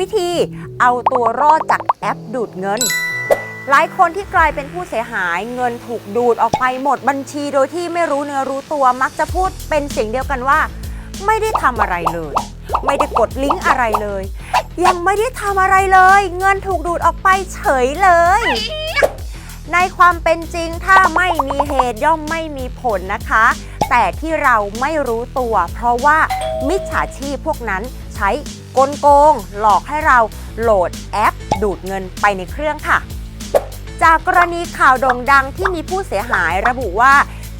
วิธีเอาตัวรอดจากแอปดูดเงิน หลายคนที่กลายเป็นผู้เสียหายเงินถูกดูดออกไปหมดบัญชีโดยที่ไม่รู้เนื้อรู้ตัวมักจะพูดเป็นเสียงเดียวกันว่า ไม่ได้ทำอะไรเลย ไม่ได้กดลิงก์อะไรเลย ยังไม่ได้ทำอะไรเลย เงินถูกดูดออกไปเฉยเลยในความเป็นจริงถ้าไม่มีเหตุย่อมไม่มีผลนะคะ แต่ที่เราไม่รู้ตัว เพราะว่ามิจฉาชีพพวกนั้นใช้ กลโกง หลอกให้เราโหลดแอป ดูดเงินไปในเครื่องค่ะ จากกรณีข่าวโด่งดังที่มีผู้เสียหายระบุว่า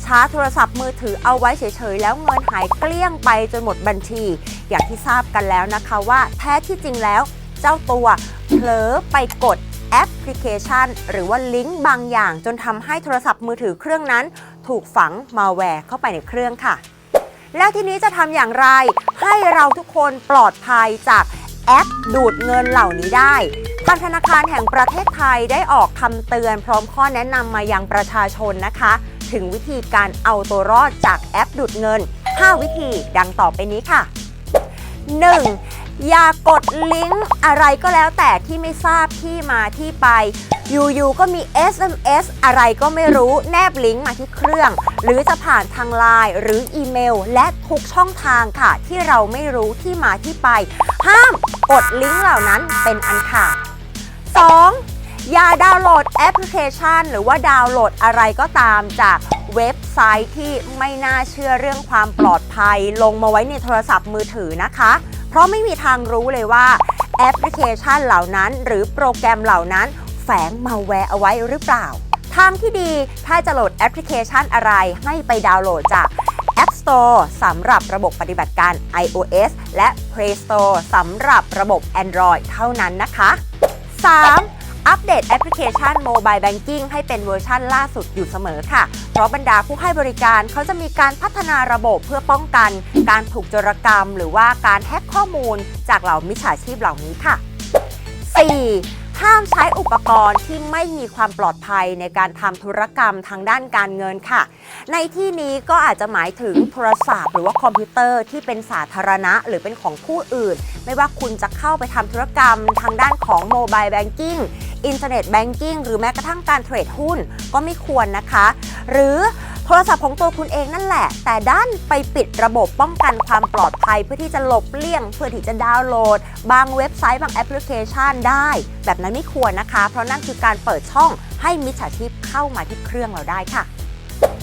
ชาร์จโทรศัพท์มือถือเอาไว้เฉยๆ แล้วเงินหายเกลี้ยงไปจนหมดบัญชี อย่างที่ทราบกันแล้วนะคะว่าแท้ที่จริงแล้ว เจ้าตัวเผลอไปกดแอปพลิเคชัน หรือว่าลิงก์บางอย่าง จนทำให้โทรศัพท์มือถือเครื่องนั้น ถูกฝังมาแวร์เข้าไปในเครื่องค่ะ แล้วทีนี้จะทำอย่างไร ให้เราทุกคนปลอดภัยจากแอปดูดเงินเหล่านี้ได้ทางธนาคารแห่งประเทศไทยได้ออกคำเตือนพร้อมข้อแนะนำมายังประชาชนนะคะ ถึงวิธีการเอาตัวรอดจากแอปดูดเงิน 5 วิธีดังต่อไปนี้ค่ะ 1. อย่ากดลิงก์อะไรก็แล้วแต่ที่ไม่ทราบที่มาที่ไป อยู่ๆก็มี SMS อะไรก็ไม่รู้แนบลิงก์มาที่เครื่อง หรือจะผ่านทางไลน์หรืออีเมล และทุกช่องทางค่ะ ที่เราไม่รู้ที่มาที่ไป ห้ามกดลิงก์เหล่านั้นเป็นอันขาด 2. อย่าดาวน์โหลดแอปพลิเคชัน หรือว่าดาวน์โหลดอะไรก็ตามจากเว็บไซต์ที่ไม่น่าเชื่อเรื่องความปลอดภัย ลงมาไว้ในโทรศัพท์มือถือนะคะ เพราะไม่มีทางรู้เลยว่าแอปพลิเคชันเหล่านั้น หรือโปรแกรมเหล่านั้น แฝงมาแวร์เอาไว้หรือเปล่า ทางที่ดีถ้าจะโหลดแอปพลิเคชันอะไรให้ไปดาวน์โหลดจาก App Store สำหรับระบบปฏิบัติการ iOS และ Play Store สำหรับระบบ Android เท่านั้นนะคะ 3. อัปเดตแอปพลิเคชัน Mobile Banking ให้เป็นเวอร์ชันล่าสุดอยู่เสมอค่ะ เพราะบรรดาผู้ให้บริการเขาจะมีการพัฒนาระบบเพื่อป้องกัน การถูกโจรกรรม หรือว่าการแฮ็กข้อมูล จากเหล่ามิจฉาชีพเหล่านี้ค่ะ 4. ห้ามใช้อุปกรณ์ที่ไม่มีความปลอดภัยในการทำธุรกรรมทางด้านการเงินค่ะ ในที่นี้ก็อาจจะหมายถึงโทรศัพท์หรือว่าคอมพิวเตอร์ที่เป็นสาธารณะ หรือเป็นของผู้อื่น ไม่ว่าคุณจะเข้าไปทำธุรกรรมทางด้านของโมบายแบงกิ้ง อินเทอร์เน็ตแบงกิ้งหรือแม้กระทั่งการเทรดหุ้นก็ไม่ควรนะคะ หรือโทรศัพท์ของตัวคุณเองนั่นแหละ แต่ด้านไปปิดระบบป้องกันความปลอดภัย เพื่อที่จะหลบเลี่ยง เพื่อที่จะดาวน์โหลด บางเว็บไซต์บางแอปพลิเคชันได้ แบบนั้นไม่ควรนะคะ เพราะนั่นคือการเปิดช่องให้มิจฉาชีพเข้ามาที่เครื่องเราได้ค่ะ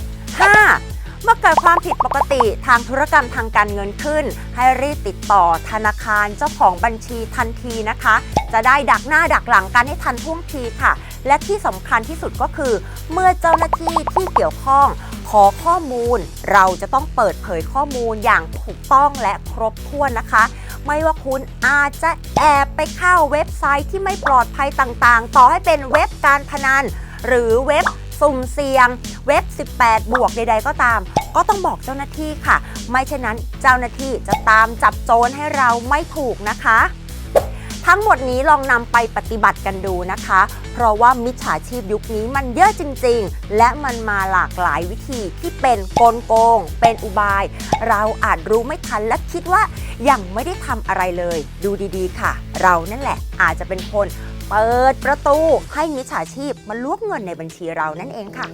5. เมื่อเกิดความผิดปกติทางธุรกรรมทางการเงินขึ้น ให้รีบติดต่อธนาคารเจ้าของบัญชีทันทีนะคะ จะได้ดักหน้าดักหลังกันให้ทันท่วงทีค่ะ และที่สำคัญที่สุดก็คือ เมื่อเจ้าหน้าที่ที่เกี่ยวข้องขอข้อมูลเราจะต้องเปิดเผยข้อมูลอย่างถูกต้องและครบถ้วนนะคะ ไม่ว่าคุณอาจจะแอบไปเข้าเว็บไซต์ที่ไม่ปลอดภัยต่างๆ ต่อให้เป็นเว็บการพนัน หรือเว็บสุ่มเสี่ยง เว็บ 18 บวกใด ๆ ก็ตาม ก็ต้องบอกเจ้าหน้าที่ค่ะ ไม่เช่นนั้นเจ้าหน้าที่จะตามจับโจรให้เราไม่ถูกนะคะ ทั้งหมดนี้ลองนำไปปฏิบัติกันดูนะคะ เพราะว่ามิจฉาชีพยุคนี้มันเยอะจริง ๆ และมันมาหลากหลายวิธีที่เป็นกลโกง เป็นอุบาย เราอาจรู้ไม่ทันและคิดว่ายังไม่ได้ทำอะไรเลย ดูดีๆ ค่ะ เรานั่นแหละอาจจะเป็นคนเปิดประตูให้มิจฉาชีพมาล้วงเงินในบัญชีเรานั่นเองค่ะ